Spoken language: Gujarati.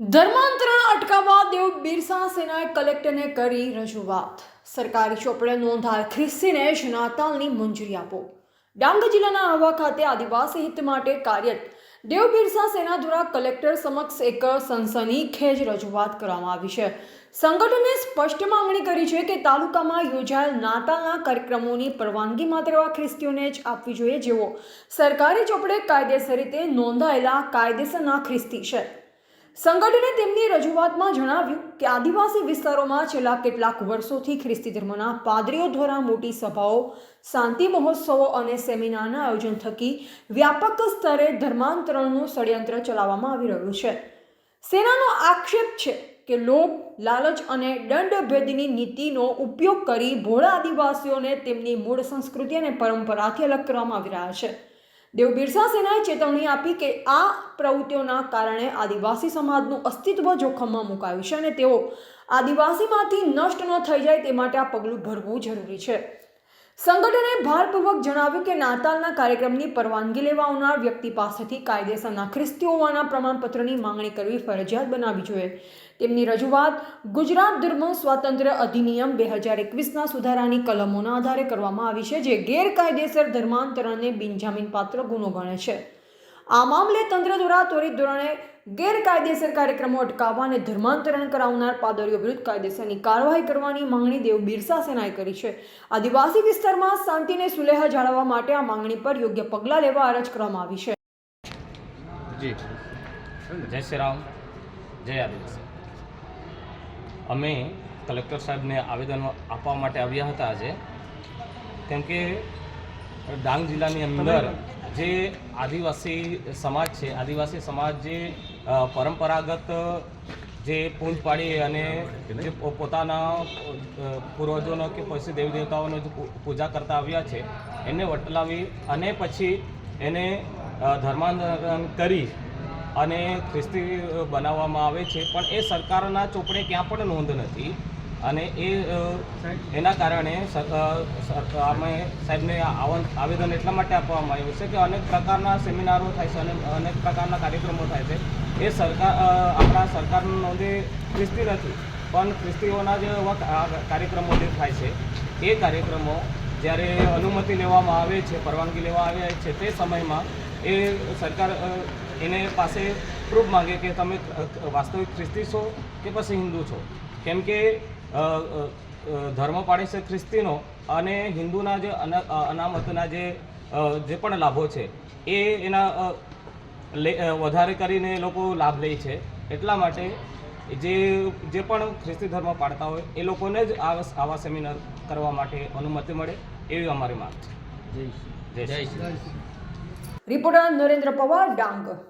ધર્માંતરણ અટકાવવા દેવ બિરસા સેનાએ કલેક્ટરને કરી રજૂઆત. સરકારી ચોપડે નોંધાય ખ્રિસ્તીને જ નાતાલની મંજૂરી આપો. ડાંગ જિલ્લાના આહવા ખાતે આદિવાસી હિત માટે કાર્યરત દેવ બિરસા સેના દ્વારા કલેક્ટર સમક્ષ એક સનસનીખેજ રજૂઆત કરવામાં આવી છે. સંગઠને સ્પષ્ટ માંગણી કરી છે કે તાલુકામાં યોજાયેલ નાતાલના કાર્યક્રમોની પરવાનગી માત્ર એવા ખ્રિસ્તીઓને જ આપવી જોઈએ જેઓ સરકારી ચોપડે કાયદેસર રીતે નોંધાયેલા કાયદેસરના ખ્રિસ્તી છે. સંગઠને તેમની રજૂઆતમાં જણાવ્યું કે આદિવાસી વિસ્તારોમાં છેલ્લા કેટલાક વર્ષોથી ખ્રિસ્તી ધર્મના પાદરીઓ દ્વારા મોટી સભાઓ, શાંતિ મહોત્સવો અને સેમિનારના આયોજન થકી વ્યાપક સ્તરે ધર્માંતરણનું ષડયંત્ર ચલાવવામાં આવી રહ્યું છે. સેનાનો આક્ષેપ છે કે લોભ, લાલચ અને દંડભેદની નીતિનો ઉપયોગ કરી ભોળા આદિવાસીઓને તેમની મૂળ સંસ્કૃતિ અને પરંપરાથી અલગ કરવામાં આવી રહ્યા છે. દેવ બિરસા સેનાએ ચેતવણી આપી કે આ પ્રવૃત્તિઓના કારણે આદિવાસી સમાજનું અસ્તિત્વ જોખમમાં મુકાયું છે અને તેઓ આદિવાસીમાંથી નષ્ટ ન થઈ જાય તે માટે આ પગલું ભરવું જરૂરી છે. સંગઠને ભારપૂર્વક જણાવ્યું કે નાતાલના કાર્યક્રમની પરવાનગી લેવા આવનાર વ્યક્તિ પાસેથી કાયદેસરના ખ્રિસ્તી હોવાના પ્રમાણપત્રની માંગણી કરવી ફરજિયાત બનાવવી જોઈએ. તેમની રજૂઆત ગુજરાત ધર્મ સ્વાતંત્ર્ય અધિનિયમ બે હજાર એકવીસના સુધારાની કલમોના આધારે કરવામાં આવી છે, જે ગેરકાયદેસર ધર્માંતરણને બિનજામીનપાત્ર ગુનો ગણે છે. આ મામલે તંત્ર દ્વારા ત્વરિત ધોરણે ગેરકાયદેસર કાર્યક્રમો અટકાવવા અને ધર્માંતરણ કરાવનાર પાદરીઓ વિરુદ્ધ કાયદેસરની કાર્યવાહી કરવાની માંગણી દેવ બિરસા સેનાએ કરી છે. આદિવાસી વિસ્તારમાં શાંતિને સુલેહા જાળવવા માટે આ માંગણી પર યોગ્ય પગલાં લેવા અરજ કરવામાં આવી છે. જી. જય શ્રી રામ. જય આદિવાસી. અમે કલેક્ટર સાહેબને આવેદન આપવા માટે આવ્યા હતા આજે. કેમ કે ડાંગ જિલ્લાની અંદર જે આદિવાસી સમાજ છે, આદિવાસી સમાજ જે પરંપરાગત જે પૂંજ પાડી અને જે પોતાના પૂર્વજોનો કે પછી દેવી દેવતાઓનો જે પૂજા કરતા આવ્યા છે, એને વટલાવી અને પછી એને ધર્માંતરણ કરી અને ખ્રિસ્તી બનાવવામાં આવે છે. પણ એ સરકારના ચોપડે ક્યાં પણ નોંધ નથી. અને એ એના કારણે અમે સાહેબને આવેદન એટલા માટે આપવામાં આવ્યું છે કે અનેક પ્રકારના સેમિનારો થાય છે અને અનેક પ્રકારના કાર્યક્રમો થાય છે. એ સરકાર આપણા સરકારની નોંધે ખ્રિસ્તી નથી, પણ ખ્રિસ્તીઓના જે કાર્યક્રમો જે થાય છે, એ કાર્યક્રમો જ્યારે અનુમતિ લેવામાં આવે છે, પરવાનગી લેવા આવે છે તે સમયમાં એ સરકાર એને પાસે પ્રૂફ માંગે કે તમે વાસ્તવિક ખ્રિસ્તી છો કે પછી હિન્દુ છો. કેમ કે ધર્મ પાડે છે ખ્રિસ્તીનો અને હિન્દુના જે અના- અનામતના જે જે પણ લાભો છે એ એના લે વધારે કરીને એ લોકો લાભ લે છે. એટલા માટે જે જે પણ ખ્રિસ્તી ધર્મ પાડતા હોય એ લોકોને જ આવા આવા સેમિનાર કરવા માટે અનુમતિ મળે એવી અમારી માંગ છે. જય શ્રી રામ. રિપોર્ટર નરેન્દ્ર પવાર ડાંગ.